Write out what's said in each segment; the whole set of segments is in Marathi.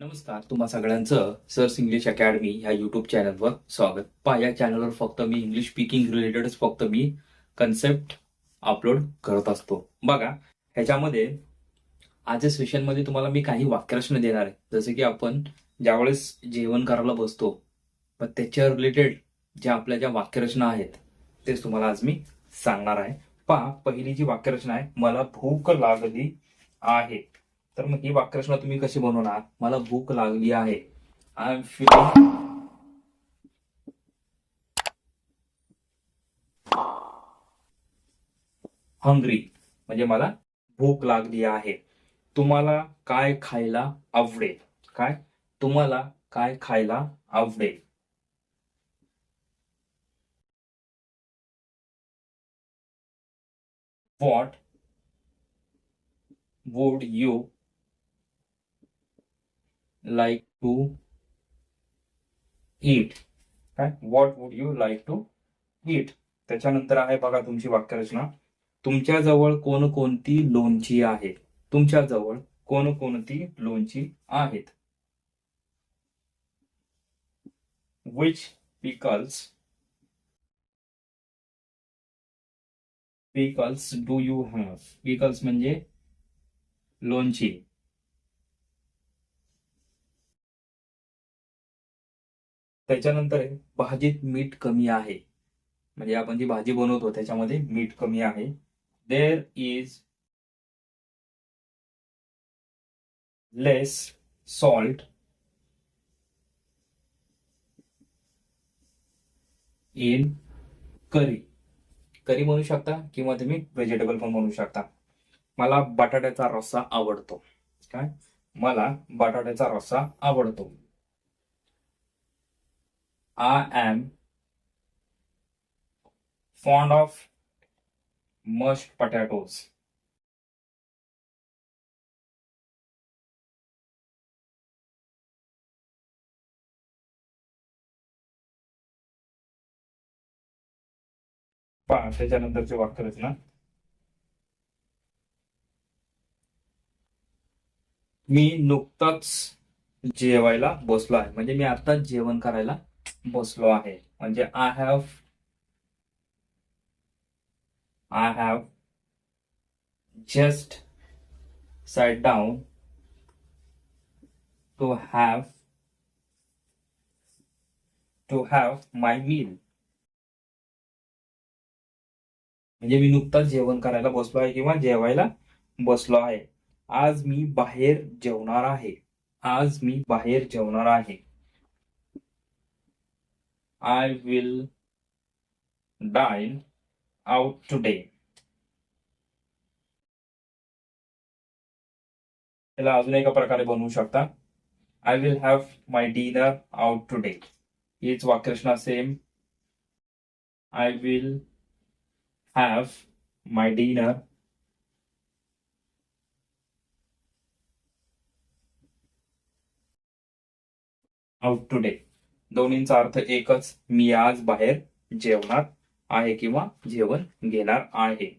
नमस्कार तुम्हा सगळ्यांचं सर्स इंग्लिश अकॅडमी ह्या युट्यूब चॅनलवर स्वागत. पहा या चॅनलवर फक्त मी इंग्लिश स्पीकिंग रिलेटेडच फक्त मी कन्सेप्ट अपलोड करत असतो. बघा ह्याच्यामध्ये आजच्या सेशनमध्ये तुम्हाला मी काही वाक्यरचना देणार आहे. जसे की आपण ज्यावेळेस जेवण करायला बसतो पण त्याच्या रिलेटेड ज्या आपल्या ज्या वाक्यरचना आहेत तेच तुम्हाला आज मी सांगणार आहे. पहा पहिली जी वाक्यरचना आहे मला भूक लागली आहे. तर मग ही वाक्यरचना तुम्ही कशी बनवणार? मला भूक लागली आहे. आय एम फिलिंग हंग्री म्हणजे मला भूक लागली आहे. तुम्हाला काय खायला आवडेल? काय? तुम्हाला काय खायला आवडेल? What would you like to eat. काय what would you like to eat त्याच्यानंतर आहे बघा तुमची वाक्यरचना. तुमच्या जवळ कोणकोणती लोणची आहे? तुमच्या जवळ कोणकोणती लोणची आहेत? Which pickles pickles do you have pickles म्हणजे लोणची. त्याच्यानंतर आहे, भाजीत मीठ कमी आहे. म्हणजे आपण जी भाजी बनवतो त्याच्यामध्ये मीठ कमी आहे. There is less salt in curry curry म्हणू शकता किंवा तुम्ही व्हेजिटेबल पण म्हणू शकता. मला बटाट्याचा रस्सा आवडतो. काय? मला बटाट्याचा रस्सा आवडतो. I am fond of mashed potatoes. पहा त्याच्यानंतरची वाक्यरचना मी नुकताच जेवायला बसलो आहे म्हणजे मी आताच जेवण करायला बसलो आहे. म्हणजे I have I have just sat down to have to have my meal म्हणजे मी नुकताच जेवण करायला बसलो आहे किंवा जेवायला बसलो आहे. आज मी बाहेर जेवणार आहे. आज मी बाहेर जेवणार आहे. I will dine out today. त्याला अजून एका प्रकारे बनवू शकता. I will have my dinner out today हीच वाक्यरचना same I will have my dinner out today दोन्हींचा अर्थ एकच. मी आज बाहेर जेवणार आहे किंवा जेवण घेणार आहे.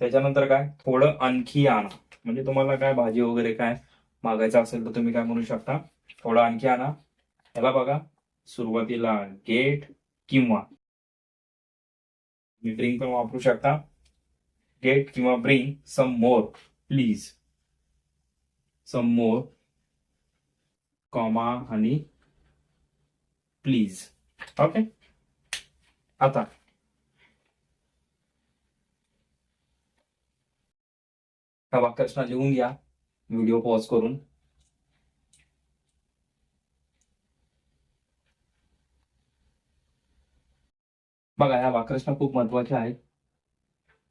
त्याच्यानंतर काय? थोडं आणखी आणा. म्हणजे तुम्हाला काय? भाजी वगैरे काय मागायचं असेल तर तुम्ही काय म्हणू शकता? थोडं आणखी आणा. ह्याला बघा सुरुवातीला गेट किंवा ड्रिंक पण वापरू शकता. गेट किंवा bring some more please some more comma आणि प्लीज. ओके? आता. ह्या वाक्यरचना लिहून घ्या. व्हिडिओ पॉज करून. बघा ह्या वाक्यरचना खूप महत्त्वाच्या आहेत.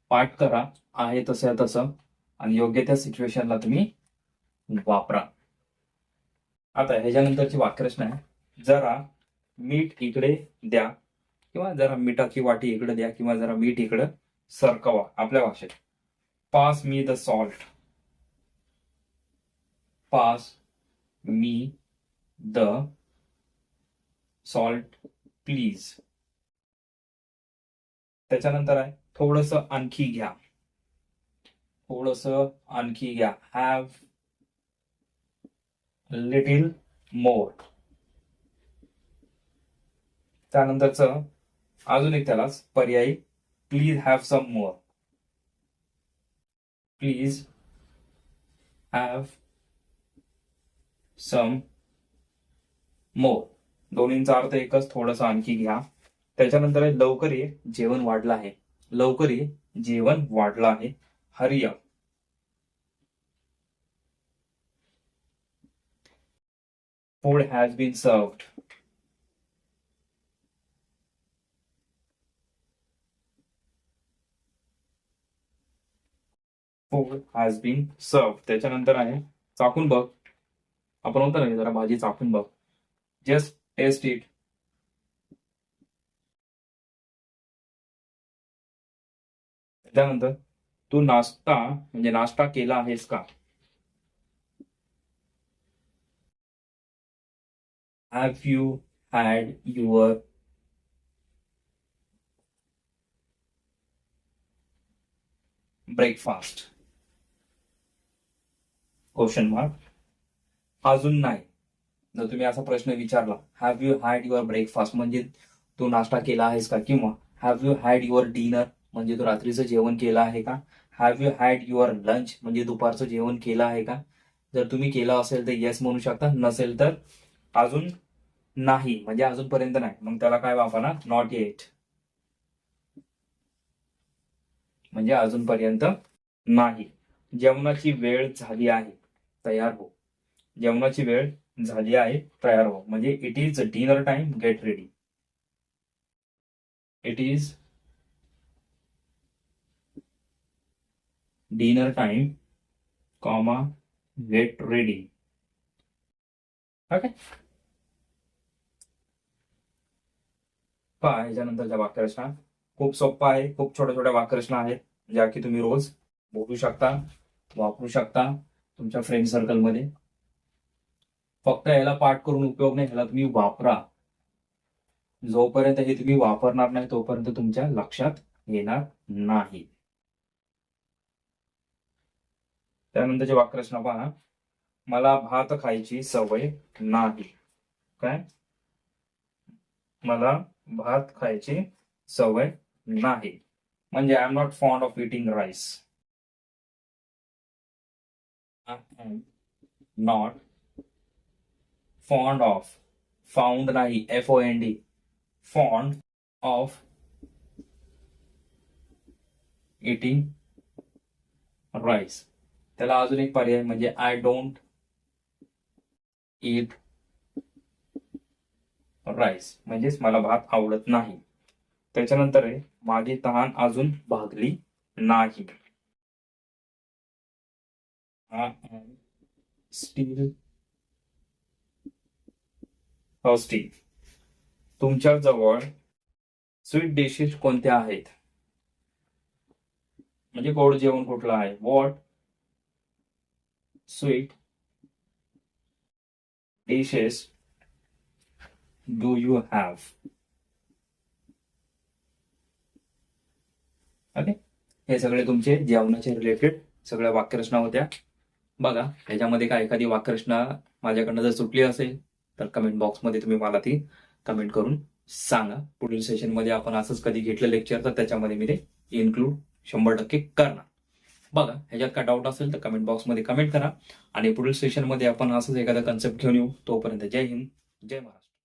पाठ करा. आहे तसं आहे तसं. आणि योग्य त्या सिच्युएशनला तुम्ही वापरा. आता ह्याच्यानंतरची वाक्यरचना आहे. जरा मीठ इकडे द्या किंवा जरा मिठाची वाटी इकडे द्या किंवा जरा मीठ इकडे सरकवा आपल्या भाषेत. Pass me the salt. Pass me the salt please. त्याच्यानंतर आहे थोडस आणखी घ्या. थोडस आणखी घ्या. हॅव लिटिल मोर त्यानंतरच अजून एक त्यालाच पर्यायी. Please have some more please have some more दोन्हींचा अर्थ एकच थोडासा आणखी घ्या. त्याच्यानंतर लवकर ये जेवण वाढलं आहे. लवकर ये जेवण वाढलं आहे. हरिय food has been served food has been serve त्याच्यानंतर आहे चाकून बघ. आपण म्हणतो ना जरा भाजी चाकून बघ. जस्ट टेस्ट इट त्यानंतर तू नाश्ता म्हणजे नाश्ता केला आहेस का? Have you had your breakfast question mark अजून नाही. जर तुम्ही असा प्रश्न विचारला have you had your breakfast म्हणजे तू नाश्ता केला आहेस का? किंवा have you had your dinner म्हणजे तू रात्रीचं जेवण केलं आहे का? Have you had your lunch म्हणजे दुपारचं जेवण केलं आहे का? जर तुम्ही केलं असेल तर येस म्हणू शकता. नसेल तर अजून नाही. म्हणजे अजूनपर्यंत नाही. मग त्याला काय वापरणार? नॉट येट म्हणजे अजूनपर्यंत नाही. जेवणाची वेळ झाली आहे. तयार हो. जेवणाची वेळ झाली आहे तयार हो. म्हणजे it is dinner time get ready it is dinner time comma get ready okay पहा याच्यानंतरच्या वाक्यरचना. खूप सोपा आहे खूप छोट्या छोट्या वाक्यरचना आहेत ज्या की तुम्ही रोज बोलू शकता वापरू शकता. तुमच्या फ्रेंड सर्कलमध्ये फक्त याला पाठ करून उपयोग नाही ह्याला तुम्ही वापरा. जोपर्यंत हे तुम्ही वापरणार नाही तोपर्यंत तुमच्या लक्षात येणार नाही. त्यानंतरचे वाक्यरचना पहा. मला भात खायची सवय नाही. काय? मला भात खायची सवय नाही. म्हणजे I am not fond of eating rice am not not fond of found नाही F O N D fond of eating rice त्याला अजून एक पर्याय म्हणजे आय डोंट इट राईस म्हणजेच मला भात आवडत नाही. त्याच्यानंतर आहे माझी तहान अजून भागली नाही. स्टील स्टील तुमच्या जवळ स्वीट डिशेस कोणत्या आहेत? म्हणजे गोड जेवण कुठलं आहे? What sweet dishes do you have okay हे सगळे तुमचे जेवणाचे रिलेटेड सगळ्या वाक्यरचना होत्या. बघा ह्याच्यामध्ये काय एखादी वाक्यरचना माझ्याकडनं जर सुटली असेल तर कमेंट बॉक्समध्ये तुम्ही मला ती कमेंट करून सांगा. पुढील सेशनमध्ये आपण असंच कधी घेतलं लेक्चर तर त्याच्यामध्ये मी ते इन्क्लूड शंभर टक्के करणार. बघा ह्याच्यात काय डाऊट असेल तर कमेंट बॉक्समध्ये कमेंट करा. आणि पुढील सेशनमध्ये आपण असंच एखादा कन्सेप्ट घेऊन येऊ. तोपर्यंत जय हिंद जय महाराष्ट्र.